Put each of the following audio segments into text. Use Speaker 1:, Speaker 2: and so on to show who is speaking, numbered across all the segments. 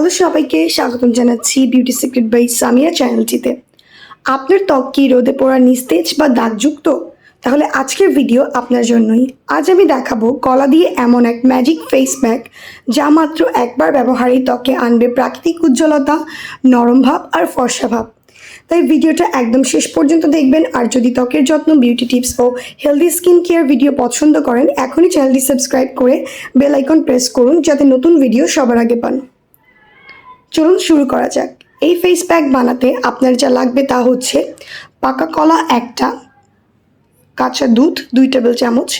Speaker 1: Hello সবাইকে স্বাগতম জানাচ্ছি বিউটি সিক্রেট বাই সামিয়া চ্যানেলটিতে আপনার ত্বক কি রোদে পড়া নিস্তেজ বা দাগযুক্ত? তাহলে আজকের ভিডিও আপনার জন্যই। আজ আমি দেখাবো কলা দিয়ে এমন এক ম্যাজিক ফেস প্যাক যা মাত্র একবার ব্যবহারেই ত্বকে আনবে প্রাকৃতিক উজ্জ্বলতা, নরম ভাব আর ফর্সা ভাব। তাই ভিডিওটা একদম শেষ পর্যন্ত দেখবেন, আর যদি ত্বকের যত্ন বিউটি টিপস ও হেলদি স্কিন কেয়ার ভিডিও পছন্দ করেন, এখনই চ্যানেলটি সাবস্ক্রাইব করে বেল আইকন প্রেস করুন, যাতে নতুন ভিডিও সবার আগে পান। চলুন শুরু করা যাক। এই ফেস প্যাক বানাতে আপনার যা লাগবে তা হচ্ছে পাকা কলা একটা, কাঁচা দুধ দুই টেবিল চামচ,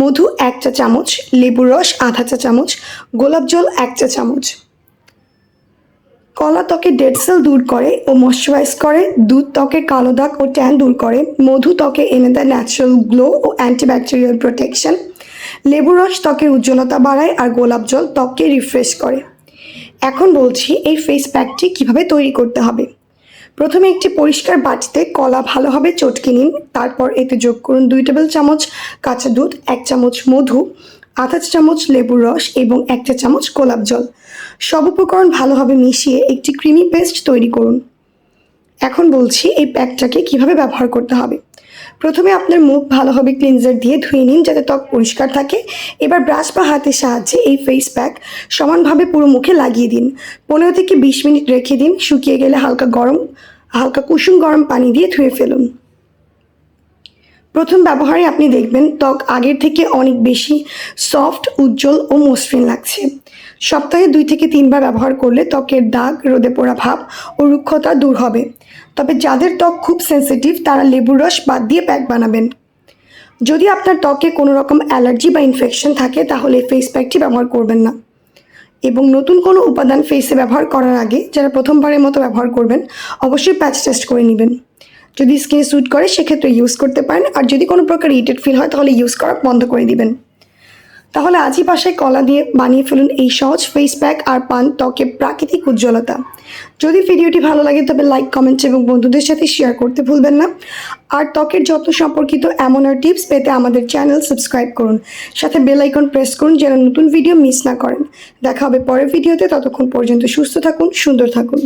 Speaker 1: মধু এক চা চামচ, লেবুর রস আধা চা চামচ, গোলাপ জল এক চা চামচ। কলা ত্বকে ডেড সেল দূর করে ও ময়শ্চারাইজ করে, দুধ ত্বকে কালো দাগ ও ট্যান দূর করে, মধু ত্বকে এনে দেয় ন্যাচারাল গ্লো ও অ্যান্টিব্যাকটেরিয়াল প্রোটেকশন লেবুর রস ত্বকের উজ্জ্বলতা বাড়ায় আর গোলাপ জল ত্বককে রিফ্রেশ করে। এখন বলছি এই ফেস প্যাকটি কীভাবে তৈরি করতে হবে। প্রথমে একটি পরিষ্কার বাটিতে কলা ভালোভাবে চটকে নিন। তারপর এতে যোগ করুন দুই টেবিল চামচ কাঁচা দুধ, এক চামচ মধু, আধা চামচ লেবুর রস এবং এক চা চামচ গোলাপ জল। সব উপকরণ ভালোভাবে মিশিয়ে একটি ক্রিমি পেস্ট তৈরি করুন। এখন বলছি এই প্যাকটাকে কীভাবে ব্যবহার করতে হবে। প্রথমে আপনার মুখ ভালোভাবে ক্লিনজার দিয়ে ধুয়ে নিন যাতে ত্বক পরিষ্কার থাকে। এবার ব্রাশ বা হাতের সাহায্যে এই ফেস প্যাক সমানভাবে পুরো মুখে লাগিয়ে দিন। পনেরো থেকে বিশ মিনিট রেখে দিন। শুকিয়ে গেলে হালকা গরম, হালকা কুসুম গরম পানি দিয়ে ধুয়ে ফেলুন। প্রথম ব্যবহারে আপনি দেখবেন ত্বক আগের থেকে অনেক বেশি সফট, উজ্জ্বল ও মসৃণ লাগছে। সপ্তাহে দুই থেকে তিনবার ব্যবহার করলে ত্বকের দাগ, রোদে পোড়া ভাব ও রুক্ষতা দূর হবে। তবে যাদের ত্বক খুব সেন্সিটিভ তারা লেবুর রস বাদ দিয়ে প্যাক বানাবেন। যদি আপনার ত্বকে কোনো রকম অ্যালার্জি বা ইনফেকশন থাকে, তাহলে ফেস প্যাকটি ব্যবহার করবেন না। এবং নতুন কোনো উপাদান ফেসে ব্যবহার করার আগে, যারা প্রথমবারের মতো ব্যবহার করবেন, অবশ্যই প্যাচ টেস্ট করে নেবেন। যদি স্কিনে স্যুট করে, সেক্ষেত্রে ইউজ করতে পারেন। আর যদি কোনো প্রকার ইরিটেড ফিল হয়, তাহলে ইউজ করা বন্ধ করে দিবেন। তাহলে আজই বাসায় কলা দিয়ে বানিয়ে ফেলুন এই সহজ ফেস প্যাক আর পান ত্বকে প্রাকৃতিক উজ্জ্বলতা। যদি ভিডিওটি ভালো লাগে, তবে লাইক কমেন্ট এবং বন্ধুদের সাথে শেয়ার করতে ভুলবেন না। আর ত্বকের যত্ন সম্পর্কিত এমন আর টিপস পেতে আমাদের চ্যানেল সাবস্ক্রাইব করুন। সাথে বেল আইকন প্রেস করুন যেন নতুন ভিডিও মিস না করেন। দেখা হবে পরের ভিডিওতে ততক্ষণ পর্যন্ত সুস্থ থাকুন, সুন্দর থাকুন।